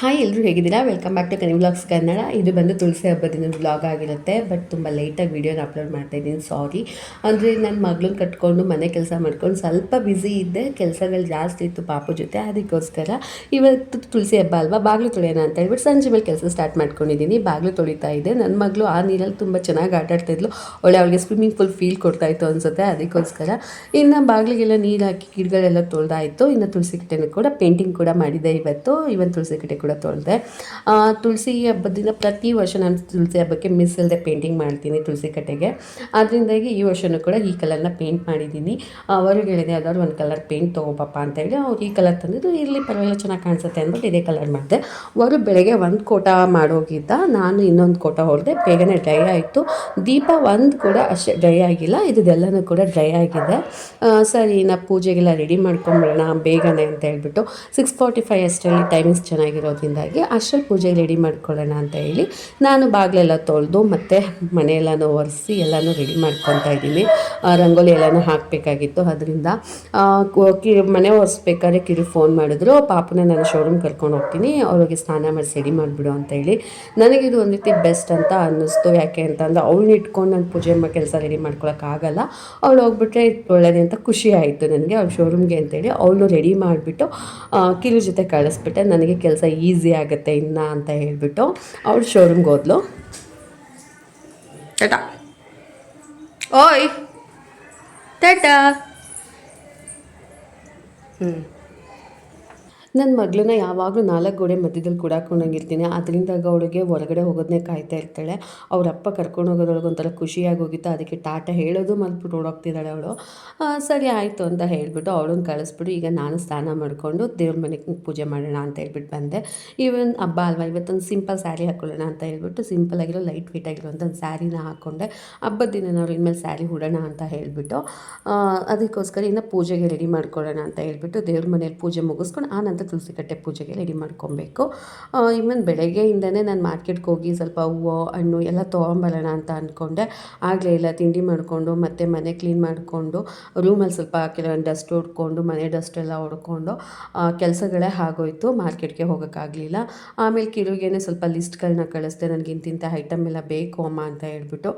Hi ಎಲ್ಲರೂ ಹೇಗಿದ್ದೀರಾ? Welcome back to Kani vlogs Kannada ಇದು ಬಂದು ತುಳಸಿ ಹಬ್ಬದಿನ ವ್ಲಾಗ್ ಆಗಿರುತ್ತೆ ಬಟ್ ತುಂಬ ಲೇಟಾಗಿ ವೀಡಿಯೋನ ಅಪ್ಲೋಡ್ ಮಾಡ್ತಾ ಇದ್ದೀನಿ ಸಾರಿ ಅಂದರೆ ನನ್ನ ಮಗಳನ್ನ ಕಟ್ಕೊಂಡು ಮನೆ ಕೆಲಸ ಮಾಡ್ಕೊಂಡು ಸ್ವಲ್ಪ ಬ್ಯುಸಿ ಇದ್ದೆ, ಕೆಲಸಗಳು ಜಾಸ್ತಿ ಇತ್ತು ಪಾಪು ಜೊತೆ, ಅದಕ್ಕೋಸ್ಕರ ಇವತ್ತು ತುಳಸಿ ಹಬ್ಬ ಅಲ್ವಾ? ಬಾಗಿಲು ತೊಳೆಯೋಣ ಅಂತ ಹೇಳ್ಬಿಟ್ಟು ಸಂಜೆ ಮೇಲೆ ಕೆಲಸ ಸ್ಟಾರ್ಟ್ ಮಾಡ್ಕೊಂಡಿದ್ದೀನಿ. ಬಾಗಿಲು ತೊಳಿತಾ ಇದೆ ನನ್ನ ಮಗಳು ಆ ನೀರಲ್ಲಿ ತುಂಬ ಚೆನ್ನಾಗಿ ಆಟ ಆಡ್ತಾಯಿದ್ಲು ಒಳ್ಳೆ ಅವಳಿಗೆ ಸ್ವಿಮ್ಮಿಂಗ್ ಫುಲ್ ಫೀಲ್ ಕೊಡ್ತಾ ಇತ್ತು ಅನ್ಸುತ್ತೆ, ಅದಕ್ಕೋಸ್ಕರ ಇನ್ನು ಬಾಗಿಲಿಗೆಲ್ಲ ನೀರು ಹಾಕಿ ಗಿಡಗಳೆಲ್ಲ ತೊಳೆದಾಯಿತು. ಇನ್ನು ತುಳಸಿ ಕಟ್ಟೆನೂ ಕೂಡ ಪೇಂಟಿಂಗ್ ಕೂಡ ಮಾಡಿದೆ ಇವತ್ತು. ಇವನ್ ತುಳಸಿ ಕಟ್ಟೆ ಕೂಡ ತೊಳೆದೆ. ತುಳಸಿ ಹಬ್ಬದಿಂದ ಪ್ರತಿ ವರ್ಷ ನಾನು ತುಳಸಿ ಹಬ್ಬಕ್ಕೆ ಮಿಸ್ ಇಲ್ಲದೆ ಪೇಂಟಿಂಗ್ ಮಾಡ್ತೀನಿ ತುಳಸಿ ಕಟ್ಟೆಗೆ. ಅದರಿಂದಾಗಿ ಈ ವರ್ಷವೂ ಕೂಡ ಈ ಕಲರ್ನ ಪೇಂಟ್ ಮಾಡಿದ್ದೀನಿ. ಅವ್ರಿಗೆ ಹೇಳಿದೆ ಯಾವ್ದಾದ್ರು ಒಂದು ಕಲರ್ ಪೇಂಟ್ ತೊಗೋಬಪ್ಪ ಅಂತ ಹೇಳಿ ಅವ್ರು ಈ ಕಲರ್ ತಂದಿದ್ದು ಇರಲಿ ಪರವಾಗಿಲ್ಲ, ಚೆನ್ನಾಗಿ ಕಾಣಿಸುತ್ತೆ ಅಂದ್ಬಿಟ್ಟು ಇದೇ ಕಲರ್ ಮಾಡಿದೆ. ಅವರು ಬೆಳಗ್ಗೆ ಒಂದು ಕೋಟ ಮಾಡೋಗಿದ್ದ, ನಾನು ಇನ್ನೊಂದು ಕೋಟ ಹೊಡೆದೆ ಬೇಗನೆ ಡ್ರೈ ಆಯಿತು. ದೀಪ ಒಂದು ಕೂಡ ಅಷ್ಟೇ ಡ್ರೈ ಆಗಿಲ್ಲ ಇದೆಲ್ಲನೂ ಕೂಡ ಡ್ರೈ ಆಗಿದೆ. ಸರಿ, ನಾ ಪೂಜೆಗೆಲ್ಲ ರೆಡಿ ಮಾಡ್ಕೊಂಬಿಡೋಣ ಬೇಗನೆ ಅಂತ ಹೇಳ್ಬಿಟ್ಟು ಸಿಕ್ಸ್ ಫಾರ್ಟಿ ಫೈವ್ ಅಷ್ಟರಲ್ಲಿ ಟೈಮಿಂಗ್ಸ್ ಚೆನ್ನಾಗಿರೋದ್ರಿಂದಾಗಿ ಅಷ್ಟರಲ್ಲಿ ಪೂಜೆ ರೆಡಿ ಮಾಡ್ಕೊಳ್ಳೋಣ ಅಂತ ಹೇಳಿ ನಾನು ಬಾಗಿಲೆಲ್ಲ ತೊಳೆದು ಮತ್ತು ಮನೆಯೆಲ್ಲನೂ ಒರೆಸಿ ಎಲ್ಲನೂ ರೆಡಿ ಮಾಡ್ಕೊತಾ ಇದ್ದೀನಿ. ರಂಗೋಲಿ ಎಲ್ಲನೂ ಹಾಕಬೇಕಾಗಿತ್ತು. ಅದರಿಂದ ಕಿ ಮನೆ ಒರೆಸ್ಬೇಕಾದ್ರೆ ಕಿರು ಫೋನ್ ಮಾಡಿದ್ರು. ಪಾಪನ ನಾನು ಶೋರೂಮ್ ಕರ್ಕೊಂಡು ಹೋಗ್ತೀನಿ. ಅವ್ರಿಗೆ ಸ್ನಾನ ಮಾಡಿ ರೆಡಿ ಮಾಡಿಬಿಡು ಅಂತ ಹೇಳಿ. ನನಗಿದು ಒಂದು ರೀತಿ ಬೆಸ್ಟ್ ಅಂತ ಅನ್ನಿಸ್ತು. ಯಾಕೆ ಅಂತಂದ್ರೆ ಅವಳನ್ನ ಇಟ್ಕೊಂಡು ನಾನು ಪೂಜೆ ಮಾ, ಕೆಲಸ ರೆಡಿ ಮಾಡ್ಕೊಳಕ್ಕಾಗಲ್ಲ ಅವಳು ಹೋಗ್ಬಿಟ್ರೆ ಒಳ್ಳೇದೇ ಅಂತ ಖುಷಿ ಆಯಿತು ನನಗೆ. ಅವ್ಳು ಶೋರೂಮ್ಗೆ ಅಂತೇಳಿ ಅವಳು ರೆಡಿ ಮಾಡಿಬಿಟ್ಟು ಕಿರು ಜೊತೆ ಕಳಿಸ್ಬಿಟ್ಟೆ. ನನಗೆ ಕೆಲಸ ಈಸಿ ಆಗುತ್ತೆ ಇನ್ನ ಅಂತ ಹೇಳ್ಬಿಟ್ಟು ಅವಳು ಶೋರೂಮ್ಗೆ ಹೋದ್ಲು. ಟಾಟಾ. ಓಯ್. ಟಾಟಾ. ಹ್ಞೂ ನನ್ನ ಮಗಳನ್ನ ಯಾವಾಗಲೂ ನಾಲ್ಕು ಗೋಡೆ ಮಧ್ಯದಲ್ಲಿ ಕೂಡಾಕೊಂಡಂಗಿರ್ತೀನಿ. ಅದರಿಂದಾಗ ಅವಳಿಗೆ ಹೊರಗಡೆ ಹೋಗೋದನ್ನೇ ಕಾಯ್ತಾ ಇರ್ತಾಳೆ. ಅವ್ರ ಅಪ್ಪ ಕರ್ಕೊಂಡು ಹೋಗೋದ್ರೊಳಗೆ ಒಂಥರ ಖುಷಿಯಾಗಿ ಹೋಗಿತ್ತು. ಅದಕ್ಕೆ ಟಾಟ ಹೇಳೋದು ಮಲ್ಬಿಟ್ಟು ಓಡೋಗ್ತಿದ್ದಾಳೆ ಅವಳು. ಸರಿ ಆಯಿತು ಅಂತ ಹೇಳಿಬಿಟ್ಟು ಅವಳನ್ನ ಕಳಿಸ್ಬಿಟ್ಟು ಈಗ ನಾನು ಸ್ನಾನ ಮಾಡಿಕೊಂಡು ದೇವ್ರ ಮನೆಗೆ ಪೂಜೆ ಮಾಡೋಣ ಅಂತ ಹೇಳ್ಬಿಟ್ಟು ಬಂದೆ. ಈವನ್ ಹಬ್ಬ ಅಲ್ವಾ, ಇವತ್ತೊಂದು ಸಿಂಪಲ್ ಸ್ಯಾರಿ ಹಾಕೊಳ್ಳೋಣ ಅಂತ ಹೇಳ್ಬಿಟ್ಟು ಸಿಂಪಲ್ ಆಗಿರೋ ಲೈಟ್ ವೇಟ್ ಆಗಿರೋಂಥ ಒಂದು ಸ್ಯಾರಿನ ಹಾಕ್ಕೊಂಡೆ ಹಬ್ಬದ ದಿನ ನಾವು ಇನ್ಮೇಲೆ ಸ್ಯಾರಿ ಉಡೋಣ ಅಂತ ಹೇಳಿಬಿಟ್ಟು ಅದಕ್ಕೋಸ್ಕರ ಇನ್ನು ಪೂಜೆಗೆ ರೆಡಿ ಮಾಡ್ಕೊಳ್ಳೋಣ ಅಂತ ಹೇಳ್ಬಿಟ್ಟು ದೇವ್ರ ಮನೇಲಿ ಪೂಜೆ ಮುಗಿಸ್ಕೊಂಡು, ಆ ತುಳಸಿ ಕಟ್ಟೆ ಪೂಜೆಗೆ ರೆಡಿ ಮಾಡ್ಕೊಬೇಕು. ಇವನ್ ಬೆಳಗ್ಗೆಯಿಂದನೇ ನಾನು ಮಾರ್ಕೆಟ್ಗೆ ಹೋಗಿ ಸ್ವಲ್ಪ ಹೂವು, ಹಣ್ಣು ಎಲ್ಲ ತೊಗೊಂಬರೋಣ ಅಂತ ಅಂದ್ಕೊಂಡೆ ಆಗಲೇ ಇಲ್ಲ ತಿಂಡಿ ಮಾಡಿಕೊಂಡು ಮತ್ತು ಮನೆ ಕ್ಲೀನ್ ಮಾಡಿಕೊಂಡು ರೂಮಲ್ಲಿ ಸ್ವಲ್ಪ ಕೆಲವೊಂದು ಡಸ್ಟ್ ಹೊಡ್ಕೊಂಡು ಮನೆ ಡಸ್ಟ್ ಎಲ್ಲ ಹೊಡ್ಕೊಂಡು ಕೆಲಸಗಳೇ ಆಗೋಯ್ತು. ಮಾರ್ಕೆಟ್ಗೆ ಹೋಗೋಕ್ಕಾಗಲಿಲ್ಲ. ಆಮೇಲೆ ಕಿರುಗೇನೆ ಸ್ವಲ್ಪ ಲಿಸ್ಟ್ಗಳನ್ನ ಕಳಿಸ್ದೆ. ನನಗೆ ಇಂತಿಂಥ ಐಟಮ್ ಎಲ್ಲ ಬೇಕು ಅಮ್ಮ ಅಂತ ಹೇಳ್ಬಿಟ್ಟು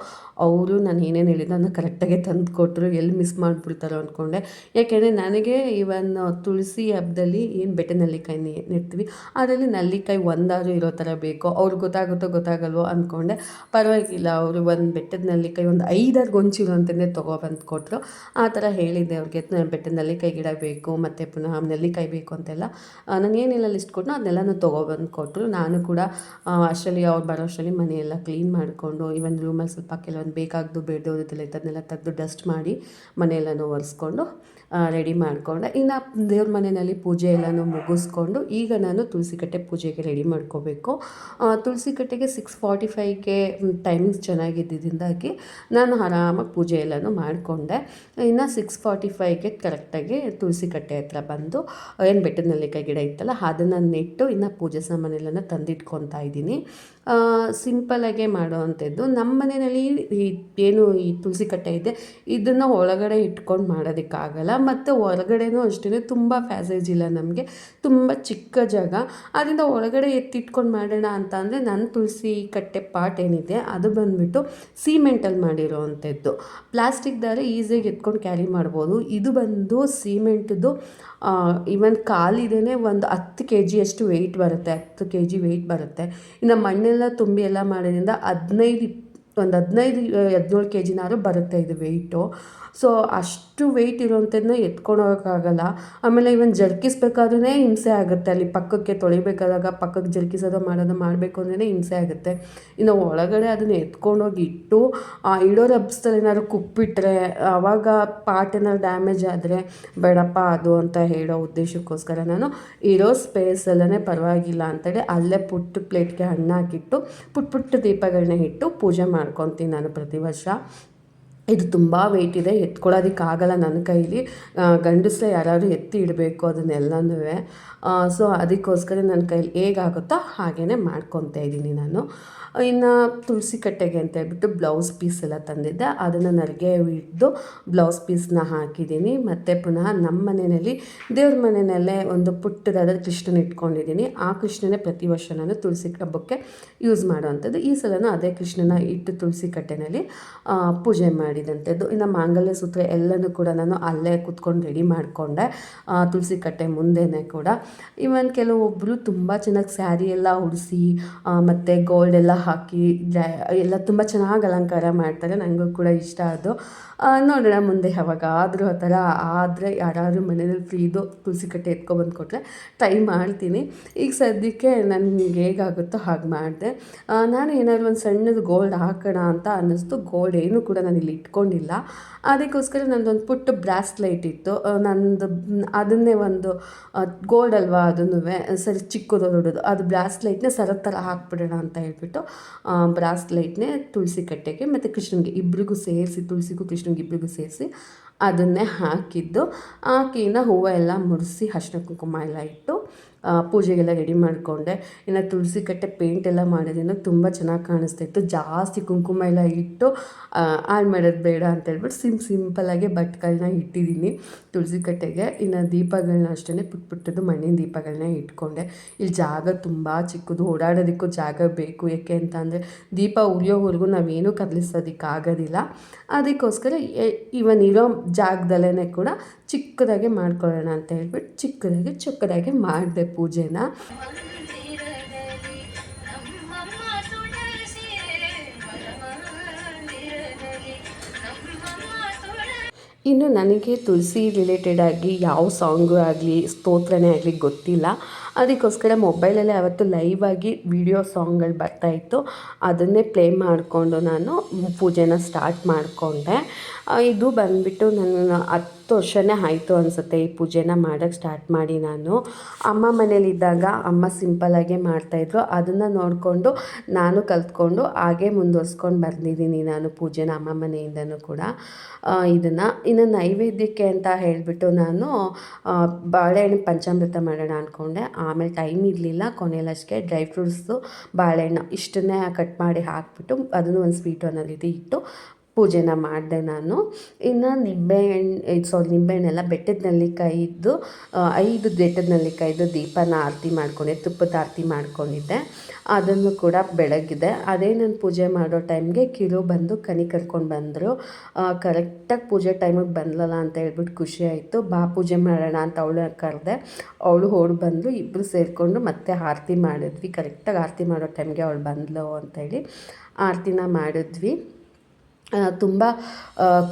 ಅವರು ನಾನು ಏನೇನು ಹೇಳಿದ್ದು ಅದನ್ನ ಕರೆಕ್ಟಾಗಿ ತಂದು ಕೊಟ್ಟರು ಎಲ್ಲಿ ಮಿಸ್ ಮಾಡಿಬಿಡ್ತಾರೋ ಅಂದ್ಕೊಂಡೆ ಯಾಕೆಂದರೆ ನನಗೆ ಇವನ್ ತುಳಸಿ ಹಬ್ಬದಲ್ಲಿ ಏನು ಬೆಟ್ಟೆ ನಲ್ಲಿಕಾಯಿ ನೆಡ್ತೀವಿ. ಅದರಲ್ಲಿ ನಲ್ಲಿಕಾಯಿ ಒಂದಾದರೂ ಇರೋ ಥರ ಬೇಕು ಅವ್ರಿಗೆ ಗೊತ್ತಾಗುತ್ತೋ ಗೊತ್ತಾಗಲ್ವೋ ಅಂದ್ಕೊಂಡೆ ಪರವಾಗಿಲ್ಲ, ಅವರು ಒಂದು ಬೆಟ್ಟದ ನಲ್ಲಿಕಾಯಿ ಒಂದು ಐದಾರು ಗೊಂಚಿರು ಅಂತಲೇ ತೊಗೊಬಂದು ಕೊಟ್ಟರು ಆ ಥರ ಹೇಳಿದ್ದೆ ಅವ್ರಿಗೆ ಬೆಟ್ಟದ ನಲ್ಲಿಕಾಯಿ ಗಿಡ ಬೇಕು, ಮತ್ತು ಪುನಃ ನೆಲ್ಲಿಕಾಯಿ ಬೇಕು ಅಂತೆಲ್ಲ. ನಾನು ಏನೆಲ್ಲ ಲಿಸ್ಟ್ ಕೊಟ್ಟನೋ ಅದನ್ನೆಲ್ಲ ತೊಗೊಬಂದು ಕೊಟ್ಟರು ನಾನು ಕೂಡ ಅಷ್ಟರಲ್ಲಿ ಅವ್ರು ಬರೋ ಅಷ್ಟರಲ್ಲಿ ಮನೆಯೆಲ್ಲ ಕ್ಲೀನ್ ಮಾಡಿಕೊಂಡು ಇವನ್ ರೂಮಲ್ಲಿ ಸ್ವಲ್ಪ ಕೆಲವೊಂದು ಬೇಕಾಗ್ದು ಬೇಡೋದಿಲ್ಲ ಇದನ್ನೆಲ್ಲ ತೆಗೆದು ಡಸ್ಟ್ ಮಾಡಿ ಮನೆಯೆಲ್ಲನೂ ಒರೆಸ್ಕೊಂಡು ರೆಡಿ ಮಾಡಿಕೊಂಡೆ. ಇನ್ನು ದೇವ್ರ ಮನೆಯಲ್ಲಿ ಪೂಜೆ ಎಲ್ಲನೂ ಮುಗಿಸ್ಕೊಂಡು ಈಗ ನಾನು ತುಳಸಿ ಕಟ್ಟೆ ಪೂಜೆಗೆ ರೆಡಿ ಮಾಡ್ಕೋಬೇಕು. ತುಳಸಿ ಕಟ್ಟೆಗೆ ಸಿಕ್ಸ್ ಫಾರ್ಟಿ ಫೈವ್ಗೆ ಟೈಮಿಂಗ್ಸ್ ಚೆನ್ನಾಗಿದ್ದಿದ್ದಾಗಿ ನಾನು ಆರಾಮಾಗಿ ಪೂಜೆ ಎಲ್ಲನೂ ಮಾಡಿಕೊಂಡೆ. ಇನ್ನು ಸಿಕ್ಸ್ ಫಾರ್ಟಿ ಫೈವ್ಗೆ ಕರೆಕ್ಟಾಗಿ ತುಳಸಿ ಕಟ್ಟೆ ಹತ್ರ ಬಂದು, ಏನು ಬೆಟ್ಟದ ನೆಲ್ಲಿಕಾಯಿ ಗಿಡ ಇತ್ತಲ್ಲ ಅದನ್ನು ನೆಟ್ಟು ಇನ್ನು ಪೂಜೆ ಸಾಮಾನೆಲ್ಲನ ತಂದಿಟ್ಕೊತಾ ಇದ್ದೀನಿ. ಸಿಂಪಲಾಗೆ ಮಾಡೋವಂಥದ್ದು. ನಮ್ಮ ಮನೆಯಲ್ಲಿ ಏನು ಈ ತುಳಸಿ ಕಟ್ಟೆ ಇದೆ, ಇದನ್ನು ಒಳಗಡೆ ಇಟ್ಕೊಂಡು ಮಾಡೋದಕ್ಕಾಗಲ್ಲ. ಮತ್ತು ಹೊರಗಡೆನೂ ಅಷ್ಟೇ ತುಂಬ ಫ್ಯಾಸೇಜ್ ಇಲ್ಲ ನಮಗೆ. ತುಂಬ ಚಿಕ್ಕ ಜಾಗ. ಅದರಿಂದ ಒಳಗಡೆ ಎತ್ತಿಟ್ಕೊಂಡು ಮಾಡೋಣ ಅಂತ ಅಂದರೆ ನನ್ನ ತುಳಸಿ ಕಟ್ಟೆ ಪಾಟ್ ಏನಿದೆ, ಅದು ಬಂದುಬಿಟ್ಟು ಸಿಮೆಂಟಲ್ಲಿ ಮಾಡಿರೋ ಅಂಥದ್ದು ಪ್ಲಾಸ್ಟಿಕ್ ದಾರೆ ಈಸಿಯಾಗಿ ಎತ್ಕೊಂಡು ಕ್ಯಾರಿ ಮಾಡ್ಬೋದು. ಇದು ಬಂದು ಸಿಮೆಂಟ್ದು ಈವನ್ ಕಾಲಿದೇ ಒಂದು ಹತ್ತು ಕೆ ಜಿಯಷ್ಟು ವೆಯ್ಟ್ ಬರುತ್ತೆ. ಹತ್ತು ಕೆ ಜಿ ವೆಯ್ಟ್ ಬರುತ್ತೆ. ಇನ್ನು ಮಣ್ಣೆಲ್ಲ ತುಂಬಿ ಎಲ್ಲ ಮಾಡೋದ್ರಿಂದ ಹದಿನೈದು ಒಂದು ಹದಿನೈದು ಹದಿನೇಳು ಕೆ ಜಿನಾದ್ರು ಬರುತ್ತೆ ಇದು ವೆಯ್ಟು ಸೊ ಅಷ್ಟು ವೆಯ್ಟ್ ಇರೋವಂಥದ್ದನ್ನ ಎತ್ಕೊಂಡು ಹೋಗೋಕ್ಕಾಗಲ್ಲ ಆಮೇಲೆ ಇವನ್ ಜರ್ಕಿಸ್ಬೇಕಾದ್ರೂ ಹಿಂಸೆ ಆಗುತ್ತೆ. ಅಲ್ಲಿ ಪಕ್ಕಕ್ಕೆ ತೊಳಿಬೇಕಾದಾಗ ಪಕ್ಕಕ್ಕೆ ಜರ್ಕಿಸೋದು ಮಾಡೋದು ಮಾಡಬೇಕು ಅಂದ್ರೆ ಹಿಂಸೆ ಆಗುತ್ತೆ. ಇನ್ನು ಒಳಗಡೆ ಅದನ್ನು ಎತ್ಕೊಂಡೋಗಿ ಇಟ್ಟು ಇಡೋ ರಬ್ಸ್ದಲ್ಲಿ ಏನಾದ್ರು ಕುಪ್ಪಿಟ್ರೆ ಆವಾಗ ಪಾಟ್ ಏನಾದ್ರು ಡ್ಯಾಮೇಜ್ ಆದರೆ, ಬೇಡಪ್ಪ, ಅದು ಅಂತ ಹೇಳೋ ಉದ್ದೇಶಕ್ಕೋಸ್ಕರ ನಾನು ಇರೋ ಸ್ಪೇಸಲ್ಲೇ ಪರವಾಗಿಲ್ಲ ಅಂತೇಳಿ ಅಲ್ಲೇ ಪುಟ್ಟ ಪ್ಲೇಟ್ಗೆ ಹಣ್ಣು ಹಾಕಿಟ್ಟು ಪುಟ್ಟ ಪುಟ್ಟ ದೀಪಗಳನ್ನ ಇಟ್ಟು ಪೂಜೆ ಮಾಡ್ಕೊತೀನಿ ನಾನು ಪ್ರತಿ ವರ್ಷ ಇದು ತುಂಬ ವೆಯ್ಟ್ ಇದೆ ಎತ್ಕೊಳ್ಳೋದಕ್ಕಾಗಲ್ಲ ನನ್ನ ಕೈಲಿ. ಗಂಡಸರೇ ಯಾರಾದರೂ ಎತ್ತಿ ಇಡಬೇಕು ಅದನ್ನೆಲ್ಲನೂ ಸೊ ಅದಕ್ಕೋಸ್ಕರ ನನ್ನ ಕೈಲಿ ಹೇಗಾಗುತ್ತೋ ಹಾಗೇ ಮಾಡ್ಕೊತಾ ಇದ್ದೀನಿ ನಾನು. ಇನ್ನು ತುಳಸಿ ಕಟ್ಟೆಗೆ ಅಂತ ಹೇಳ್ಬಿಟ್ಟು ಬ್ಲೌಸ್ ಪೀಸ್ ಎಲ್ಲ ತಂದಿದ್ದೆ. ಅದನ್ನು ನರಿಗೆ ಇಟ್ಟು ಬ್ಲೌಸ್ ಪೀಸ್ನ ಹಾಕಿದ್ದೀನಿ. ಮತ್ತು ಪುನಃ ನಮ್ಮ ಮನೆಯಲ್ಲಿ, ದೇವ್ರ ಮನೆಯಲ್ಲೇ ಒಂದು ಪುಟ್ಟದಾದ ಕೃಷ್ಣನ ಇಟ್ಕೊಂಡಿದ್ದೀನಿ. ಆ ಕೃಷ್ಣನೇ ಪ್ರತಿ ವರ್ಷ ನಾನು ತುಳಸಿ ಹಬ್ಬಕ್ಕೆ ಯೂಸ್ ಮಾಡೋವಂಥದ್ದು. ಈ ಸಲನೂ ಅದೇ ಕೃಷ್ಣನ ಇಟ್ಟು ತುಳಸಿ ಕಟ್ಟೆನಲ್ಲಿ ಪೂಜೆ ಮಾಡಿದಂಥದ್ದು ಇನ್ನು ಮಾಂಗಲ್ಯ ಸೂತ್ರ ಎಲ್ಲನೂ ಕೂಡ ನಾನು ಅಲ್ಲೇ ಕುತ್ಕೊಂಡು ರೆಡಿ ಮಾಡಿಕೊಂಡೆ. ತುಳಸಿ ಕಟ್ಟೆ ಮುಂದೆನೇ ಕೂಡ. ಇವನ್ ಕೆಲವೊಬ್ಬರು ತುಂಬ ಚೆನ್ನಾಗಿ ಸ್ಯಾರಿ ಎಲ್ಲ ಉಡಿಸಿ ಮತ್ತು ಗೋಲ್ಡ್ ಎಲ್ಲ ಹಾಕಿ ಎಲ್ಲ ತುಂಬ ಚೆನ್ನಾಗಿ ಅಲಂಕಾರ ಮಾಡ್ತಾರೆ. ನನಗೂ ಕೂಡ ಇಷ್ಟ ಅದು. ನೋಡೋಣ ಮುಂದೆ ಯಾವಾಗಾದರೂ ಆ ಥರ ಆದರೆ ಯಾರಾದರೂ ಮನೇಲಿ ಫ್ರೀದು ತುಳಸಿ ಕಟ್ಟೆ ಎತ್ಕೊಬಂದು ಕೊಟ್ಟರೆ ಟ್ರೈ ಮಾಡ್ತೀನಿ. ಈಗ ಸದ್ಯಕ್ಕೆ ನನಗೆ ಹೇಗಾಗುತ್ತೋ ಹಾಗೆ ಮಾಡಿದೆ. ನಾನು ಏನಾದರೂ ಒಂದು ಸಣ್ಣದು ಗೋಲ್ಡ್ ಹಾಕೋಣ ಅಂತ ಅನ್ನಿಸ್ತು. ಗೋಲ್ಡ್ ಏನು ಕೂಡ ನಾನು ಇಲ್ಲಿ ಇಟ್ಕೊಂಡಿಲ್ಲ. ಅದಕ್ಕೋಸ್ಕರ ನಂದೊಂದು ಪುಟ್ಟ ಬ್ರಾಸ್ಲೈಟ್ ಇತ್ತು. ನಂದು ಅದನ್ನೇ ಒಂದು ಗೋಲ್ಡ್ ಅಲ್ವಾ ಅದನ್ನು ಸರಿ, ಚಿಕ್ಕದು ದೊಡ್ಡದು ಅದು ಬ್ರಾಸ್ಲೈಟ್ನೇ ಸರ ಥರ ಹಾಕ್ಬಿಡೋಣ ಅಂತ ಹೇಳ್ಬಿಟ್ಟು ಬ್ರಾಸ್ಲೈಟ್ನೇ ತುಳಸಿ ಕಟ್ಟೆಗೆ ಮತ್ತು ಕೃಷ್ಣನಿಗೆ ಇಬ್ಬರಿಗೂ ಸೇರಿಸಿ, ತುಳಸಿಗೂ ಕೃಷ್ಣನಿಗೆ ಇಬ್ಬರಿಗೂ ಸೇರಿಸಿ ಅದನ್ನೇ ಹಾಕಿದ್ದು. ಹಾಕಿನ ಹೂವು ಎಲ್ಲ ಮುಡಿಸಿ ಅರ್ಶಿನ ಕುಂಕುಮ ಎಲ್ಲ ಇಟ್ಟು ಪೂಜೆಗೆಲ್ಲ ರೆಡಿ ಮಾಡಿಕೊಂಡೆ. ಇನ್ನು ತುಳಸಿ ಕಟ್ಟೆ ಪೇಂಟ್ ಎಲ್ಲ ಮಾಡಿದ್ದೀನಿ ತುಂಬ ಚೆನ್ನಾಗಿ ಕಾಣಿಸ್ತಾ ಇತ್ತು. ಜಾಸ್ತಿ ಕುಂಕುಮ ಎಲ್ಲ ಇಟ್ಟು ಆಡ್ ಮಾಡೋದು ಬೇಡ ಅಂತ ಹೇಳ್ಬಿಟ್ಟು ಸಿಮ್ ಸಿಂಪಲಾಗಿ ಬಟ್ಗಳನ್ನ ಇಟ್ಟಿದ್ದೀನಿ. ತುಳಸಿ ಕಟ್ಟೆಗೆ. ಇನ್ನು ದೀಪಗಳನ್ನ ಅಷ್ಟೇ ಪುಟ್ ಪುಟ್ಟದ್ದು ಮಣ್ಣಿನ ದೀಪಗಳನ್ನ ಇಟ್ಕೊಂಡೆ. ಇಲ್ಲಿ ಜಾಗ ತುಂಬ ಚಿಕ್ಕದು. ಓಡಾಡೋದಕ್ಕೂ ಜಾಗ ಬೇಕು. ಏಕೆ ಅಂತ ಅಂದರೆ ದೀಪ ಉರಿಯೋವರೆಗೂ ನಾವೇನೂ ಕದಲಿಸೋದಕ್ಕಾಗೋದಿಲ್ಲ. ಅದಕ್ಕೋಸ್ಕರ ಇವನ್ ಇರೋ ಜಾಗದಲ್ಲೇ ಕೂಡ ಚಿಕ್ಕದಾಗೆ ಮಾಡ್ಕೊಳ್ಳೋಣ ಅಂತ ಹೇಳ್ಬಿಟ್ಟು ಚಿಕ್ಕದಾಗಿ ಚಿಕ್ಕದಾಗಿ ಮಾಡಿದೆ ಪೂಜೆನ. ಇನ್ನು ನನಗೆ ತುಳಸಿ ರಿಲೇಟೆಡ್ ಆಗಿ ಯಾವ ಸಾಂಗು ಆಗಲಿ, ಸ್ತೋತ್ರನೇ ಆಗಲಿ ಗೊತ್ತಿಲ್ಲ. ಅದಕ್ಕೋಸ್ಕರ ಮೊಬೈಲಲ್ಲೇ ಅವತ್ತು ಲೈವ್ ಆಗಿ ವಿಡಿಯೋ ಸಾಂಗ್ಗಳು ಬರ್ತಾಯಿತ್ತು ಅದನ್ನೇ ಪ್ಲೇ ಮಾಡಿಕೊಂಡು ನಾನು ಪೂಜೆನ ಸ್ಟಾರ್ಟ್ ಮಾಡಿಕೊಂಡೆ. ಇದು ಬಂದುಬಿಟ್ಟು ನನ್ನ ಹತ್ತು ವರ್ಷನೇ ಆಯಿತು ಅನಿಸುತ್ತೆ ಈ ಪೂಜೆನ ಮಾಡೋಕ್ಕೆ ಸ್ಟಾರ್ಟ್ ಮಾಡಿ ನಾನು. ಅಮ್ಮ ಮನೇಲಿದ್ದಾಗ ಅಮ್ಮ ಸಿಂಪಲ್ಲಾಗೆ ಮಾಡ್ತಾಯಿದ್ರು ಅದನ್ನು ನೋಡಿಕೊಂಡು ನಾನು ಕಲ್ತ್ಕೊಂಡು ಹಾಗೆ ಮುಂದುವರ್ಸ್ಕೊಂಡು ಬಂದಿದ್ದೀನಿ ನಾನು ಪೂಜೆನ ಅಮ್ಮ ಮನೆಯಿಂದನೂ ಕೂಡ. ಇದನ್ನು ಇನ್ನು ನೈವೇದ್ಯಕ್ಕೆ ಅಂತ ಹೇಳಿಬಿಟ್ಟು ನಾನು ಬಾಳೆಹಣ್ಣು ಪಂಚಾಮೃತ ಮಾಡೋಣ ಅಂದ್ಕೊಂಡೆ ಆಮೇಲೆ ಟೈಮ್ ಇರಲಿಲ್ಲ ಕೊನೆಯಲ್ಲಷ್ಟೇ ಡ್ರೈ ಫ್ರೂಟ್ಸು ಬಾಳೆಹಣ್ಣು ಇಷ್ಟನ್ನೇ ಕಟ್ ಮಾಡಿ ಹಾಕ್ಬಿಟ್ಟು ಅದನ್ನು ಒಂದು ಸ್ವೀಟ್ ಅನ್ನೋ ಇಟ್ಟು ಪೂಜೆನ ಮಾಡಿದೆ ನಾನು. ಇನ್ನು ನಿಂಬೆಹಣ್ಣು ಸಾರಿ ನಿಂಬೆಹಣ್ಣೆಲ್ಲ ಬೆಟ್ಟದ ನೆಲ್ಲಿಕಾಯಿದ್ದು ಐದು ಬೆಟ್ಟದ ನೆಲ್ಲಿಕಾಯಿದ್ದು ದೀಪನ ಆರತಿ ಮಾಡ್ಕೊಂಡೆ, ತುಪ್ಪದ ಆರತಿ ಮಾಡ್ಕೊಂಡಿದ್ದೆ. ಅದನ್ನು ಕೂಡ ಬೆಳಗಿದೆ. ಅದೇ ನಾನು ಪೂಜೆ ಮಾಡೋ ಟೈಮ್ಗೆ ಕಿರು ಬಂದು ಕನಿ ಕರ್ಕೊಂಡು ಬಂದರು. ಕರೆಕ್ಟಾಗಿ ಪೂಜೆ ಟೈಮಿಗೆ ಬಂದಲಲ್ಲ ಅಂತ ಹೇಳ್ಬಿಟ್ಟು ಖುಷಿ ಆಯಿತು. ಬಾ, ಪೂಜೆ ಮಾಡೋಣ ಅಂತ ಅವಳು ಕರೆದೆ. ಅವಳು ಓಡಿ ಬಂದು ಇಬ್ಬರು ಸೇರಿಕೊಂಡು ಮತ್ತೆ ಆರತಿ ಮಾಡಿದ್ವಿ. ಕರೆಕ್ಟಾಗಿ ಆರತಿ ಮಾಡೋ ಟೈಮ್ಗೆ ಅವಳು ಬಂದಳು ಅಂತೇಳಿ ಆರತಿನ ಮಾಡಿದ್ವಿ. ತುಂಬ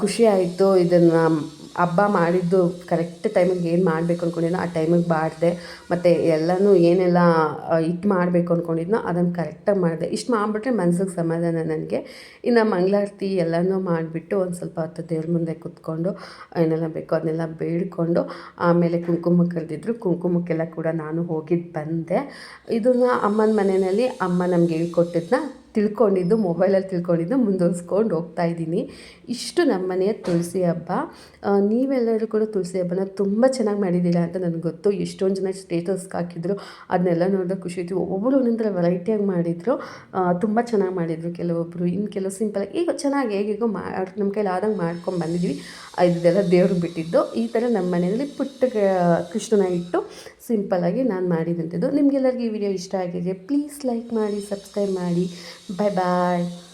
ಖುಷಿ ಆಯಿತು ಇದನ್ನು ಹಬ್ಬ ಮಾಡಿದ್ದು ಕರೆಕ್ಟ್ ಟೈಮಿಗೆ ಏನು ಮಾಡಬೇಕು ಅಂದ್ಕೊಂಡಿದ್ನೋ ಆ ಟೈಮಿಗೆ ಮಾಡಿದೆ. ಮತ್ತು ಎಲ್ಲನೂ ಏನೆಲ್ಲ ಇದು ಮಾಡಬೇಕು ಅಂದ್ಕೊಂಡಿದ್ನೋ ಅದನ್ನು ಕರೆಕ್ಟಾಗಿ ಮಾಡಿದೆ. ಇಷ್ಟು ಮಾಡಿಬಿಟ್ರೆ ಮನ್ಸಿಗೆ ಸಮಾಧಾನ ನನಗೆ. ಇನ್ನು ಮಂಗಳಾರತಿ ಎಲ್ಲನೂ ಮಾಡಿಬಿಟ್ಟು ಒಂದು ಸ್ವಲ್ಪ ಹೊತ್ತು ದೇವ್ರ ಮುಂದೆ ಕೂತ್ಕೊಂಡು ಏನೆಲ್ಲ ಬೇಕೋ ಅದನ್ನೆಲ್ಲ ಬೇಡಿಕೊಂಡು ಆಮೇಲೆ ಕುಂಕುಮ ಕರೆದಿದ್ರು. ಕುಂಕುಮಕ್ಕೆಲ್ಲ ಕೂಡ ನಾನು ಹೋಗಿದ್ದು ಬಂದೆ. ಇದನ್ನು ಅಮ್ಮನ ಮನೆಯಲ್ಲಿ ಅಮ್ಮ ನಮ್ಗೆ ಹೇಳ್ಕೊಟ್ಟಿದ್ದನ್ನ ತಿಳ್ಕೊಂಡಿದ್ದು, ಮೊಬೈಲಲ್ಲಿ ತಿಳ್ಕೊಂಡಿದ್ದು ಮುಂದುವರ್ಸ್ಕೊಂಡು ಹೋಗ್ತಾ ಇದ್ದೀನಿ. ಇಷ್ಟು ನಮ್ಮ ಮನೆಯ ತುಳಸಿ ಹಬ್ಬ. ನೀವೆಲ್ಲರೂ ಕೂಡ ತುಳಸಿ ಹಬ್ಬನ ತುಂಬ ಚೆನ್ನಾಗಿ ಮಾಡಿದ್ದೀರಾ ಅಂತ ನನಗೆ ಗೊತ್ತು. ಎಷ್ಟೊಂದು ಜನ ಸ್ಟೇಟಸ್ಗೆ ಹಾಕಿದ್ರು, ಅದನ್ನೆಲ್ಲ ನೋಡಿದ್ರೆ ಖುಷಿ ಇತ್ತು ಒಬ್ಬೊಬ್ಬರು ಒಂದೊಂದರ ವೆರೈಟಿಯಾಗಿ ಮಾಡಿದರು. ತುಂಬ ಚೆನ್ನಾಗಿ ಮಾಡಿದರು ಕೆಲವೊಬ್ಬರು ಇನ್ನು ಕೆಲವು ಸಿಂಪಲ್ ಈಗ ಚೆನ್ನಾಗಿ ಹೇಗೆಗೋ ಮಾ ನಮ್ಮ ಕೈಲಿ ಆದಂಗೆ ಮಾಡ್ಕೊಂಡು ಬಂದಿದ್ದೀವಿ ಇದೆಲ್ಲ ದೇವ್ರಿಗೆ ಬಿಟ್ಟಿದ್ದು. ಈ ಥರ ನಮ್ಮ ಮನೆಯಲ್ಲಿ ಪುಟ್ಟ ಕೃಷ್ಣನ ಇಟ್ಟು ಸಿಂಪಲ್ಲಾಗಿ ನಾನು ಮಾಡಿದಂಥದ್ದು. ನಿಮಗೆಲ್ಲರಿಗೂ ಈ ವಿಡಿಯೋ ಇಷ್ಟ ಆಗಿದೆ ಪ್ಲೀಸ್ ಲೈಕ್ ಮಾಡಿ ಸಬ್ಸ್ಕ್ರೈಬ್ ಮಾಡಿ. Bye bye.